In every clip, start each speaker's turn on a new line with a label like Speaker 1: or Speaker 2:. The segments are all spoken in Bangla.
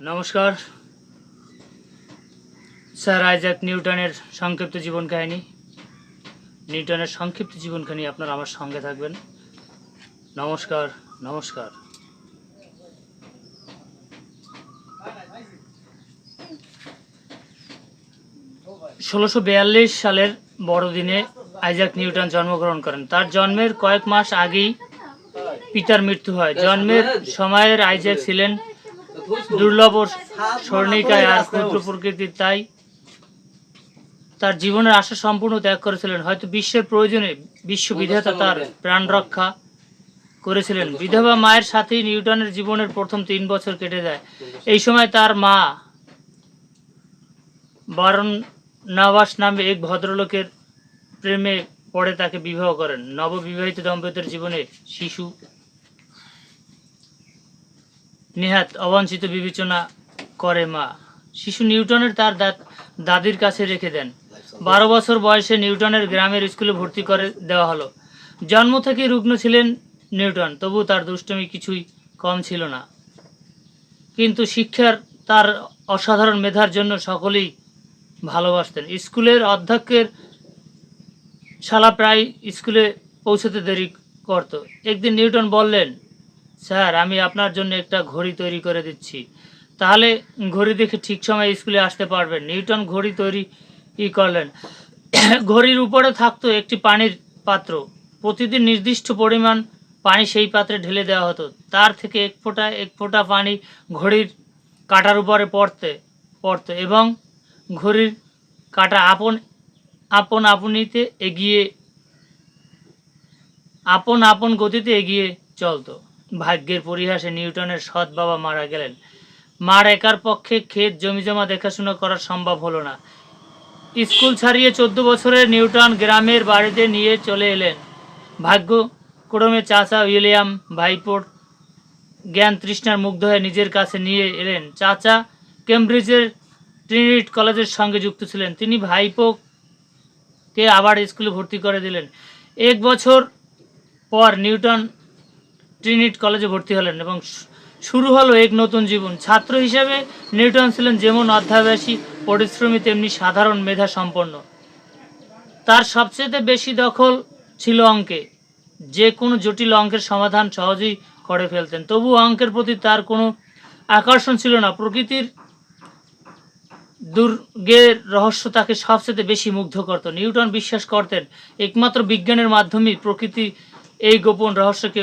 Speaker 1: নমস্কার। স্যার আইজাক নিউটনের সংক্ষিপ্ত জীবন কাহিনী। নিউটনের সংক্ষিপ্ত জীবন কাহিনী আপনারা আমার সঙ্গে থাকবেন। নমস্কার নমস্কার। ষোলোশো বিয়াল্লিশ সালের বড়দিনে আইজাক নিউটন জন্মগ্রহণ করেন। তার জন্মের কয়েক মাস আগেই পিতার মৃত্যু হয়। জন্মের সময়ের আইজাক ছিলেন দুর্লভ স্বর্ণিকায় আর ক্ষুদ্র প্রকৃতির তাই তার জীবনের আশা সম্পূর্ণ ত্যাগ করেছিলেন। হয়তো বিশ্বের প্রয়োজনে বিশ্ববিধাতা তার প্রাণ রক্ষা করেছিলেন। বিধবা মায়ের সাথেই নিউটনের জীবনের প্রথম তিন বছর কেটে যায়। এই সময় তার মা বারণ নাবাস নামে এক ভদ্রলোকের প্রেমে পড়ে তাকে বিবাহ করেন। নববিবাহিত দম্পতির জীবনে শিশু নেহাত অবাঞ্ছিত বিবেচনা করে মা। শিশু নিউটনের তার দাদির কাছে রেখে দেন। বারো বছর বয়সে নিউটনের গ্রামের স্কুলে ভর্তি করে দেওয়া হলো। জন্ম থেকে রুগ্ন ছিলেন নিউটন, তবু তার দুষ্টমি কিছুই কম ছিল না। কিন্তু শিক্ষার তার অসাধারণ মেধার জন্য সকলেই ভালোবাসতেন। স্কুলের অধ্যক্ষের শালা প্রায় স্কুলে পৌঁছতে দেরি করত। একদিন নিউটন বললেন স্যার, আমি আপনার জন্য একটা ঘড়ি তৈরি করে দিচ্ছি। তাহলে ঘড়ি দেখে ঠিক সময় স্কুলে আসতে পারবেন। নিউটন ঘড়ি তৈরি ই করলেন। ঘড়ির উপরে থাকতো একটি পানির পাত্র। প্রতিদিন নির্দিষ্ট পরিমাণ পানি সেই পাত্রে ঢেলে দেওয়া হতো। তার থেকে এক ফোঁটা এক ফোঁটা পানি ঘড়ির কাঁটার উপরে পড়তে, পড়তো এবং ঘড়ির কাটা আপন আপন আপনিতে এগিয়ে, আপন আপন গতিতে এগিয়ে চলতো। ভাগ্যের পরিহাসে নিউটনের সৎ বাবা মারা গেলেন। মার একার পক্ষে ক্ষেত জমিজমা দেখাশোনা করা সম্ভব হলো না। স্কুল ছাড়িয়ে চোদ্দ বছরের নিউটন গ্রামের বাড়িতে নিয়ে চলে এলেন। ভাগ্য ক্রমে চাচা উইলিয়াম ভাইপোর জ্ঞান তৃষ্ণার মুগ্ধ হয়ে নিজের কাছে নিয়ে এলেন। চাচা কেমব্রিজের ট্রিনিট কলেজের সঙ্গে যুক্ত ছিলেন। তিনি ভাইপোকে আবার স্কুলে ভর্তি করে দিলেন। এক বছর পর নিউটন ট্রিনিট কলেজে ভর্তি হলেন এবং শুরু হলো এক নতুন জীবন। ছাত্র হিসেবে নিউটন ছিলেন যেমন অধ্যাবাসী পরিশ্রমী, তেমনি সাধারণ মেধা সম্পন্ন। তার সবচেয়ে বেশি দখল ছিল অঙ্কে। যে কোনো জটিল অঙ্কের সমাধান সহজেই করে ফেলতেন। তবু অঙ্কের প্রতি তার কোনো আকর্ষণ ছিল না। প্রকৃতির দুর্গের রহস্য তাকে সবচেয়ে বেশি মুগ্ধ করত। নিউটন বিশ্বাস করতেন, একমাত্র বিজ্ঞানের মাধ্যমেই প্রকৃতি এই গোপন রহস্যকে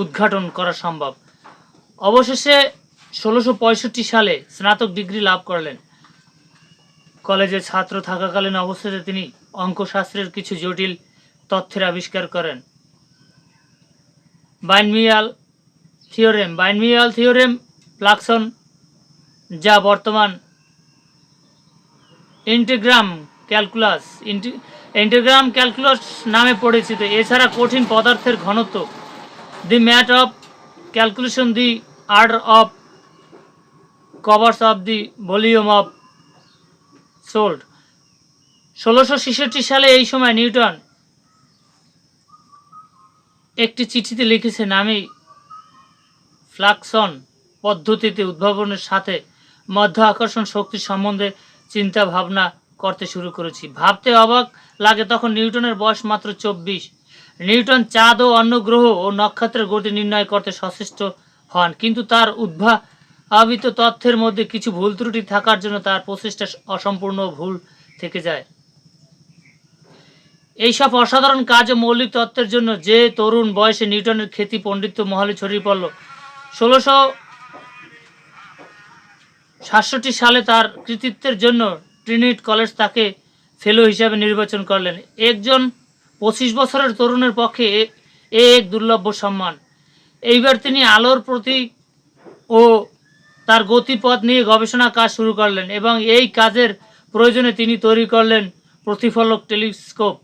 Speaker 1: উদ্ঘাটন করা সম্ভব। অবশেষে ষোলোশো সালে স্নাতক ডিগ্রি লাভ করলেন। কলেজে ছাত্র থাকাকালীন অবস্থাতে তিনি অঙ্কশাস্ত্রের কিছু জটিল তথ্যের আবিষ্কার করেন। Binomial theorem binomial theorem fluxion, যা বর্তমান ইন্টিগ্রাম ক্যালকুলাস ইন্টিগ্রাম ক্যালকুলাস নামে পরিচিত। এছাড়া কঠিন পদার্থের ঘনত্ব the mat of calculation, the order of covers of the volume of solid. ষোলোশো ছেষট্টি সালে এই সময় নিউটন একটি চিঠিতে লিখেছেন, আমি ফ্লাক্সন পদ্ধতিতে উদ্ভাবনের সাথে মধ্য আকর্ষণ শক্তি সম্বন্ধে চিন্তা ভাবনা করতে শুরু করেছি। ভাবতে অবাক লাগে, তখন নিউটনের বয়স মাত্র চব্বিশ। নিউটন চাঁদ ও অন্য গ্রহ ও নক্ষত্রের গতি নির্ণয় করতে সচেষ্ট হন, কিন্তু তার উদ্ভাবিত তথ্যের মধ্যে কিছু ভুল ত্রুটি থাকার জন্য তার প্রচেষ্টা অসম্পূর্ণ ভুল থেকে যায়। এইসব অসাধারণ কাজ ও মৌলিক তত্ত্বের জন্য যে তরুণ বয়সে নিউটনের খ্যাতি, পণ্ডিত্য মহলে ছড়িয়ে পড়ল, ষোলোশো সাতষট্টি সালে তার কৃতিত্বের জন্য ট্রিনিট কলেজ তাকে ফেলো হিসাবে নির্বাচন করলেন। একজন পঁচিশ বছরের তরুণের পক্ষে এ এক দুর্লভ সম্মান। এইবার তিনি আলোর প্রতি ও তার গতিপথ নিয়ে গবেষণা কাজ শুরু করলেন এবং এই কাজের প্রয়োজনে তিনি তৈরি করলেন প্রতিফলক টেলিস্কোপ।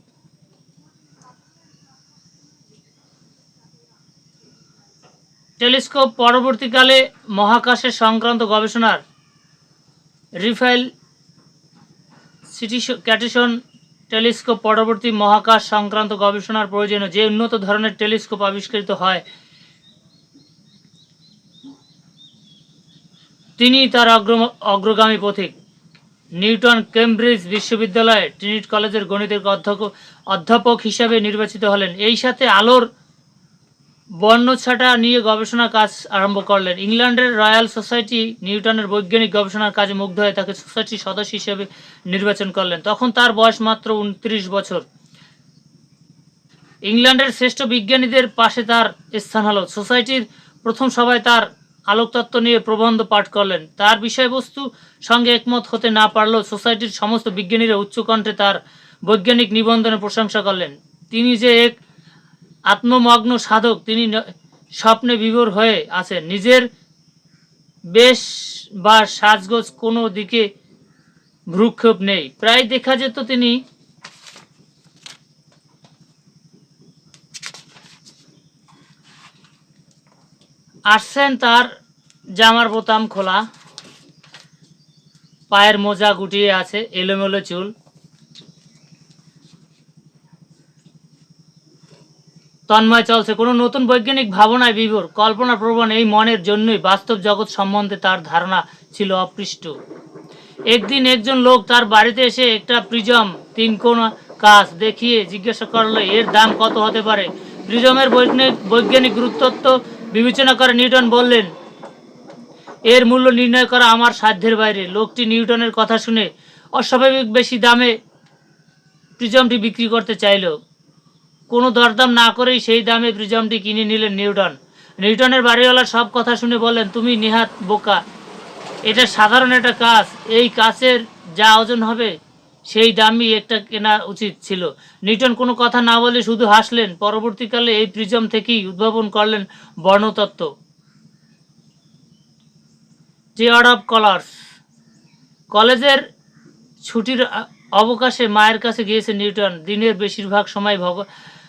Speaker 1: টেলিস্কোপ পরবর্তীকালে মহাকাশের সংক্রান্ত গবেষণার রিফাইল সিটি ক্যাটিসন টেলিস্কোপ পরবর্তী মহাকাশ সংক্রান্ত গবেষণার প্রয়োজনে যে উন্নত ধরনের টেলিস্কোপ আবিষ্কৃত হয়, তিনি তার অগ্র অগ্রগামী পথিক। নিউটন কেমব্রিজ বিশ্ববিদ্যালয়ে ট্রিনিট কলেজের গণিতের অধ্যাপক হিসাবে নির্বাচিত হলেন। এই সাথে আলোর বর্ণছাটা নিয়ে গবেষণা কাজ আরম্ভ করলেন। ইংল্যান্ডের রয়্যাল সোসাইটি নিউটনের বৈজ্ঞানিক গবেষণার কাজে মুগ্ধ হয়ে তাকে সোসাইটির সদস্য হিসেবে নির্বাচন করলেন। তখন তার বয়স মাত্র উনত্রিশ বছর। ইংল্যান্ডের শ্রেষ্ঠ বিজ্ঞানীদের পাশে তার স্থান হলো। সোসাইটির প্রথম সভায় তার আলোকতত্ত্ব নিয়ে প্রবন্ধ পাঠ করলেন। তার বিষয়বস্তু সঙ্গে একমত হতে না পারলেও সোসাইটির সমস্ত বিজ্ঞানীরা উচ্চকণ্ঠে তার বৈজ্ঞানিক নিবন্ধনের প্রশংসা করলেন। তিনি যে এক আত্মমগ্ন সাধক, তিনি স্বপ্নে বিভোর হয়ে আছেন। নিজের বেশ বা সাজগোজ কোনো দিকে ভ্রুক্ষেপ নেই। প্রায় দেখা যেত তিনি আসছেন তার জামার বোতাম খোলা, পায়ের মোজা গুটিয়ে আছে, এলোমেলো চুল। তন্ময় চলছে। কোনো নতুন বৈজ্ঞানিক ভাবনায় বিভোর। কল্পনা প্রবণ এই মনের জন্যই বাস্তব জগৎ সম্বন্ধে তার ধারণা ছিল অপৃষ্ট। একদিন একজন লোক তার বাড়িতে এসে একটা প্রিজম তিন কোণ কাজ দেখিয়ে জিজ্ঞাসা করল, এর দাম কত হতে পারে? প্রিজমের বৈজ্ঞানিক বৈজ্ঞানিক গুরুত্বত্ব বিবেচনা করে নিউটন বললেন, এর মূল্য নির্ণয় করা আমার সাধ্যের বাইরে। লোকটি নিউটনের কথা শুনে অস্বাভাবিক বেশি দামে প্রিজমটি বিক্রি করতে চাইলো। কোনো দরদাম না করেই সেই দামে প্রিজমটি কিনে নিলেন নিউটন। নিউটনের বাড়িওয়ালা সব কথা শুনে বললেন, তুমি নেহাত বোকা। এটা সাধারণ একটা কাজ। এই কাছের যা ওজন হবে, সেই দামই একটা কেনা উচিত ছিল। নিউটন কোনো কথা না বলে শুধু হাসলেন। পরবর্তীকালে এই প্রিজম থেকেই উদ্ভাবন করলেন বর্ণতত্ত্ব। টিয়ার অফ কলার্স। কলেজের ছুটির অবকাশে মায়ের কাছে গিয়েছে নিউটন। দিনের বেশিরভাগ সময় ভগ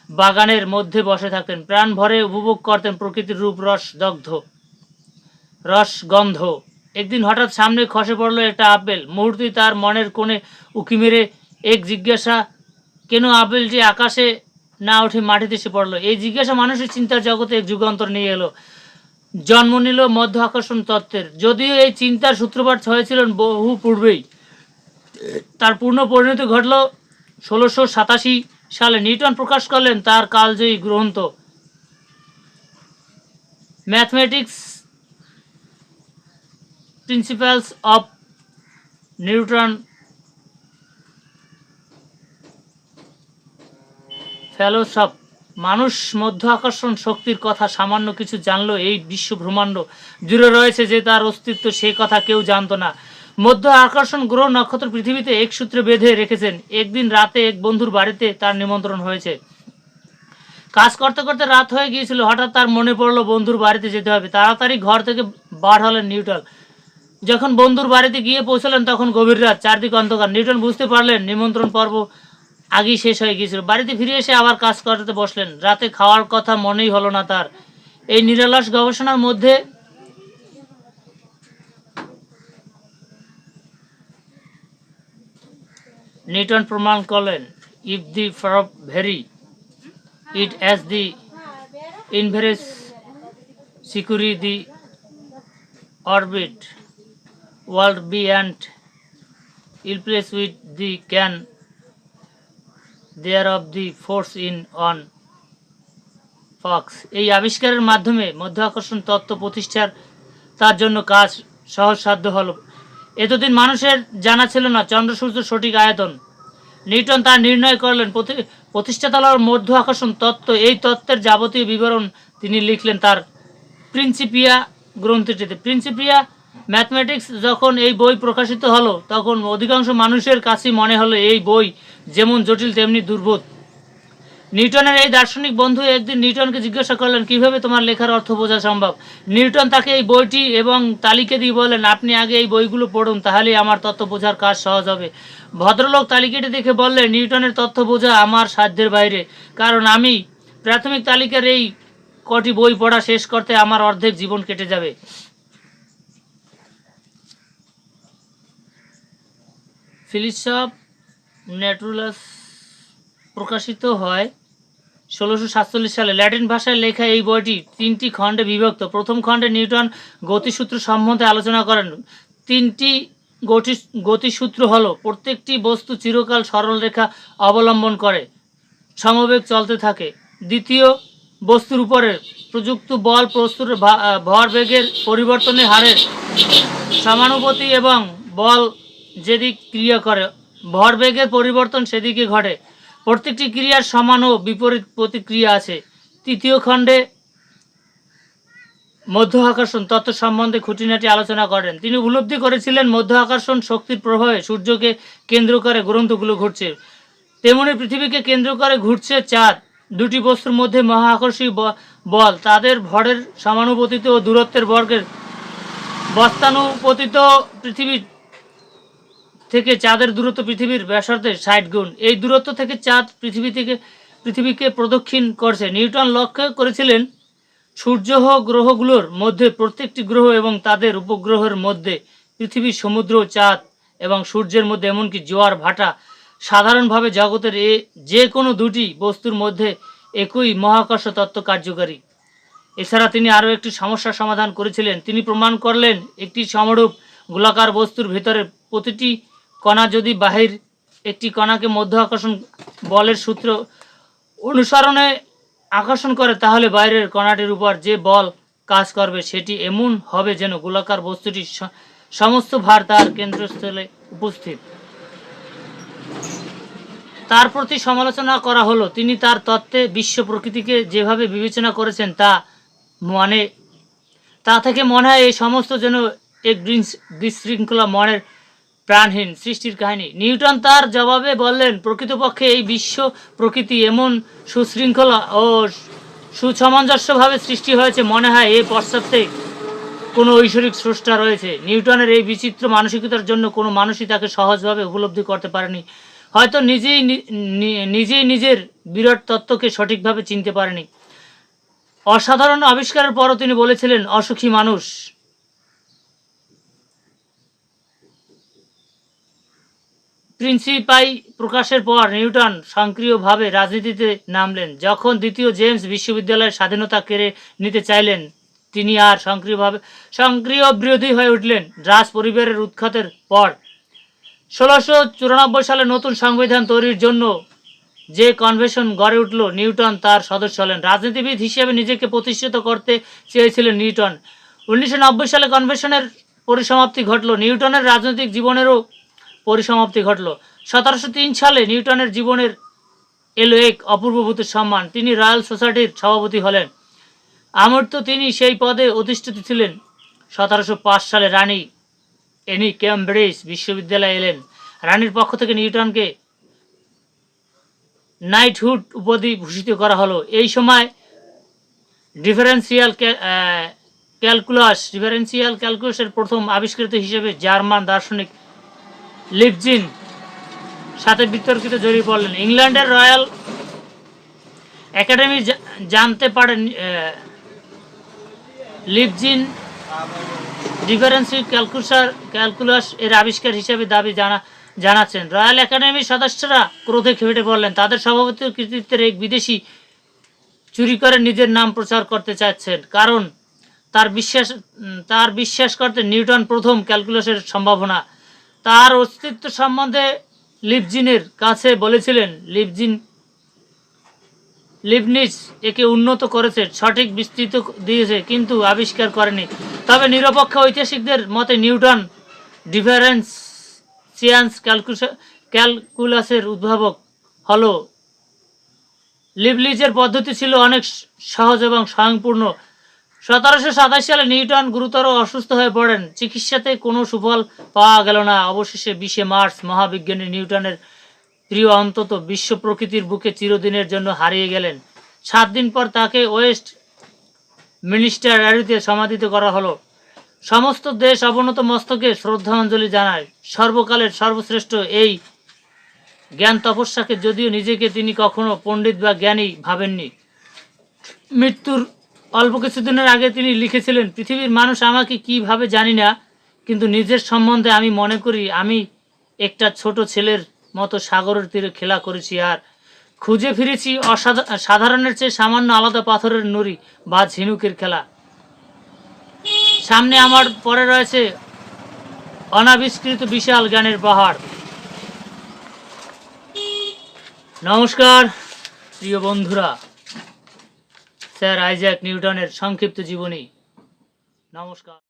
Speaker 1: বাগানের মধ্যে বসে থাকতেন। প্রাণ ভরে উপভোগ করতেন প্রকৃতির রূপ, রস, দগ্ধ, রস, গন্ধ। একদিন হঠাৎ সামনে খসে পড়ল একটা আপেল। মুহূর্তেই তার মনের কোণে উকি মেরে এক জিজ্ঞাসা, কেন আপেলটি আকাশে না উঠে মাটিতে এসে পড়ল? এই জিজ্ঞাসা মানুষের চিন্তার জগতে এক যুগান্তর নিয়ে এলো। জন্ম নিল মধ্য আকর্ষণ তত্ত্বের। যদিও এই চিন্তার সূত্রপাত হয়েছিলেন বহু পূর্বেই। তার পূর্ণ পরিণতি ঘটল ষোলোশো সাতাশি সালে নিউটন প্রকাশ করলেন, তার কালজয়ী গ্রন্থ। Mathematics principles of Newton philosophy মানুষ মধ্য আকর্ষণ শক্তির কথা সামান্য কিছু জানলো এই বিশ্ব ব্রহ্মাণ্ড জুড়ে রয়েছে যে তার অস্তিত্ব সে কথা কেউ জানতো না। মধ্য আকর্ষণ গ্রহ নক্ষত্র পৃথিবীতে এক সূত্রে বেঁধে রেখেছেন। একদিন রাতে এক বন্ধুর বাড়িতে তার নিমন্ত্রণ হয়েছে। কাজ করতে করতে রাত হয়ে গিয়েছিল। হঠাৎ তার মনে পড়ল, বন্ধুর বাড়িতে যেতে হবে। তাড়াতাড়ি ঘর থেকে বার হলেন নিউটন। যখন বন্ধুর বাড়িতে গিয়ে পৌঁছলেন, তখন গভীর রাত, চারদিক অন্ধকার। নিউটন বুঝতে পারলেন, নিমন্ত্রণ পর্ব আগেই শেষ হয়ে গিয়েছিল। বাড়িতে ফিরে এসে আবার কাজ করতে বসলেন। রাতে খাওয়ার কথা মনেই হলো না তার। এই নিরলস গবেষণার মধ্যে নিউটন প্রমাণ করলেন if the for very it as the inverse square the orbit world be and ellipse with the can there of the force in on focus এই আবিষ্কারের মাধ্যমে মধ্য আকর্ষণ তত্ত্ব প্রতিষ্ঠার তার জন্য কাজ সহজসাধ্য হলো। এতদিন মানুষের জানা ছিল না চন্দ্র সূর্য সঠিক আয়তন। নিউটন তা নির্ণয় করলেন, প্রতি- প্রতিষ্ঠাতালার মধ্য আকর্ষণ তত্ত্ব, এই তত্ত্বের যাবতীয় বিবরণ তিনি লিখলেন তার প্রিন্সিপিয়া গ্রন্থটিতে। প্রিন্সিপিয়া ম্যাথমেটিক্স যখন এই বই প্রকাশিত হলো, তখন অধিকাংশ মানুষের কাছে মনে হলো, এই বই যেমন জটিল, তেমনি দুর্বোধ। নিউটনের এই দার্শনিক বন্ধু একদিন নিউটনকে জিজ্ঞাসা করলেন, কীভাবে তোমার লেখার অর্থ বোঝা সম্ভব? নিউটন তাকে এই বইটি এবং তালিকা দিয়ে বললেন, আপনি আগে এই বইগুলো পড়ুন, তাহলেই আমার তত্ত্ব বোঝার কাজ সহজ হবে। ভদ্রলোক তালিকাটি দেখে বললেন, নিউটনের তথ্য বোঝা আমার সাধ্যের বাইরে, কারণ আমি প্রাথমিক তালিকার এই কটি বই পড়া শেষ করতে আমার অর্ধেক জীবন কেটে যাবে। ফিলিসপ ন্যাটুরালাস প্রকাশিত হয় ষোলোশো সাতচল্লিশ সালে ল্যাটিন ভাষায় লেখা এই বইটি তিনটি খণ্ডে বিভক্ত। প্রথম খণ্ডে নিউটন গতিসূত্র সম্বন্ধে আলোচনা করেন। তিনটি গতি গতিসূত্র হলো, প্রত্যেকটি বস্তু চিরকাল সরল রেখা অবলম্বন করে, সমবেগ চলতে থাকে। দ্বিতীয় বস্তুর উপরে প্রযুক্ত বল প্রস্তুর ভরবেগের পরিবর্তনের হারের সমানুপাতি এবং বল যেদিক ক্রিয়া করে ভরবেগের পরিবর্তন সেদিকে ঘটে। প্রত্যেকটি ক্রিয়ার সমান ও বিপরীত প্রতিক্রিয়া আছে। তৃতীয় খণ্ডে মধ্য আকর্ষণ তত্ত্ব সম্বন্ধে খুঁটিনাটি আলোচনা করেন। তিনি উপলব্ধি করেছিলেন, মধ্য আকর্ষণ শক্তির প্রভাবে সূর্যকে কেন্দ্র করে গ্রন্থগুলো ঘুরছে। তেমনি পৃথিবীকে কেন্দ্র করে ঘুরছে চাঁদ, দুটি বস্তুর মধ্যে মহাকর্ষী বল। তাদের ভরের সমানুপতিত ও দূরত্বের বর্গের বস্তানুপতিত পৃথিবীর থেকে চাঁদের দূরত্ব পৃথিবীর ব্যাসার্ধের ষাট গুণ। এই দূরত্ব থেকে চাঁদ পৃথিবী থেকে, পৃথিবীকে প্রদক্ষিণ করছে। নিউটন লক্ষ্য করেছিলেন সূর্য গ্রহগুলোর মধ্যে প্রত্যেকটি গ্রহ এবং তাদের উপগ্রহের মধ্যে পৃথিবী, সমুদ্র, চাঁদ এবং সূর্যের মধ্যে, এমনকি জোয়ার, ভাটা সাধারণভাবে জগতের এ যে কোনো দুটি বস্তুর মধ্যে একই মহাকর্ষ তত্ত্ব কার্যকারী। এছাড়া তিনি আরও একটি সমস্যার সমাধান করেছিলেন। তিনি প্রমাণ করলেন, একটি সমরূপ গোলাকার বস্তুর ভেতরে প্রতিটি কণা যদি বাহির, একটি কণাকে মধ্য আকর্ষণ বলের সূত্র অনুসরণে আকর্ষণ করে, তাহলে বাইরের কণাটির উপর যে বল কাজ করবে, সেটি এমন হবে যেন গোলাকার বস্তুটির সমস্ত ভার তার কেন্দ্রস্থলে উপস্থিত। তার প্রতি সমালোচনা করা হলো। তিনি তার তত্ত্বে বিশ্ব প্রকৃতিকে যেভাবে বিবেচনা করেছেন, তা মানে তা থেকে মনে হয় এই সমস্ত যেন এক বিশৃঙ্খলা মনের প্রাণহীন সৃষ্টির কাহিনী। নিউটন তার জবাবে বললেন, প্রকৃতপক্ষে এই বিশ্ব প্রকৃতি এমন সুশৃঙ্খলা ও সুসামঞ্জস্যভাবে সৃষ্টি হয়েছে, মনে হয় এই পশ্চাতে কোনো ঐশ্বরিক স্রষ্টা রয়েছে। নিউটনের এই বিচিত্র মানসিকতার জন্য কোনো মানুষই তাকে সহজভাবে উপলব্ধি করতে পারেনি। হয়তো নিজেই নিজেই নিজের বিরাট তত্ত্বকে সঠিকভাবে চিনতে পারেনি। অসাধারণ আবিষ্কারের পরও তিনি বলেছিলেন, অসুখী মানুষ প্রিন্সিপাই প্রকাশের পর নিউটন সক্রিয়ভাবে রাজনীতিতে নামলেন, যখন দ্বিতীয় জেমস বিশ্ববিদ্যালয়ের স্বাধীনতা কেড়ে নিতে চাইলেন, তিনি আর সক্রিয়ভাবে সক্রিয় বিরোধী হয়ে উঠলেন রাজ পরিবারের উৎখাতের পর। ষোলোশো চুরানব্বই সালে নতুন সংবিধান তৈরির জন্য যে কনভেনশন গড়ে উঠল, নিউটন তার সদস্য হলেন। রাজনীতিবিদ হিসেবে নিজেকে প্রতিষ্ঠিত করতে চেয়েছিলেন নিউটন। উনিশশো নব্বই সালে কনভেনশনের পরিসমাপ্তি ঘটল। নিউটনের রাজনৈতিক জীবনেরও পরিসমাপ্তি ঘটল। সতেরোশো তিন সালে নিউটনের জীবনের এলো এক অপূর্বভূত সম্মান। তিনি রয়্যাল সোসাইটির সভাপতি হলেন। আমৃত্য তিনি সেই পদে অধিষ্ঠিত ছিলেন। সতেরোশো পাঁচ সালে রানী এনি ক্যামব্রিজ বিশ্ববিদ্যালয়ে এলেন। রানীর পক্ষ থেকে নিউটনকে নাইটহুড উপাধি ভূষিত করা হলো। এই সময় ডিফারেন্সিয়াল ক্যালকুলাস ডিফারেন্সিয়াল ক্যালকুলাসের প্রথম আবিষ্কৃত হিসেবে জার্মান দার্শনিক লিপজিন, সাথে বিতর্কিত জড়িয়ে পড়লেন। ইংল্যান্ডের রয়্যাল একাডেমি জানতে পারেন লিপজিন ডিফারেন্সি ক্যালকুলাস ক্যালকুলাস এর আবিষ্কার হিসেবে দাবি জানা, জানাচ্ছেন। রয়্যাল একাডেমির সদস্যরা ক্রোধে খেপে পড়লেন। তাদের সভাপতি কৃতিত্বের এক বিদেশি চুরি করে নিজের নাম প্রচার করতে চাচ্ছেন। কারণ তার বিশ্বাস তার বিশ্বাস করতে নিউটন প্রথম ক্যালকুলাসের সম্ভাবনা। তার অস্তিত্ব সম্বন্ধে লিপজিনের কাছে বলেছিলেন, লিপজিন লিবনিজ একে উন্নত করেছে, সঠিক বিস্তৃত দিয়েছে, কিন্তু আবিষ্কার করেনি। তবে নিরপেক্ষ ঐতিহাসিকদের মতে নিউটন ডিফারেন্স সিয়ান্স ক্যালকুলাসের উদ্ভাবক হলো। লিবলিজের পদ্ধতি ছিল অনেক সহজ এবং স্বয়ংপূর্ণ। সতেরোশো সাতাশ সালে নিউটন গুরুতর অসুস্থ হয়ে পড়েন। চিকিৎসাতে কোনো সুফল পাওয়া গেল না। অবশেষে বিশে মার্চ মহাবিজ্ঞানী নিউটনের প্রিয় অন্তত বিশ্ব প্রকৃতির বুকে চিরদিনের জন্য হারিয়ে গেলেন। সাত দিন পর তাকে ওয়েস্ট মিনিস্টার অ্যারিতে সমাধিত করা হলো। সমস্ত দেশ অবনত মস্তকে শ্রদ্ধাঞ্জলি জানায়। সর্বকালের সর্বশ্রেষ্ঠ এই জ্ঞান তপস্যাকে যদিও নিজেকে তিনি কখনো পণ্ডিত বা জ্ঞানী ভাবেননি। মৃত্যুর অল্প কিছুদিনের আগে তিনি লিখেছিলেন, পৃথিবীর মানুষ আমাকে কীভাবে জানি না, কিন্তু নিজের সম্বন্ধে আমি মনে করি, আমি একটা ছোট ছেলের মতো সাগরের তীরে খেলা করেছি আর খুঁজে ফিরেছি সাধারণের চেয়ে সামান্য আলাদা পাথরের নুড়ি বা ঝিনুকের খেলা। সামনে আমার পরে রয়েছে অনাবিষ্কৃত বিশাল জ্ঞানের পাহাড়। নমস্কার, প্রিয় বন্ধুরা। স্যার আইজ্যাক নিউটনের সংক্ষিপ্ত জীবনী। নমস্কার।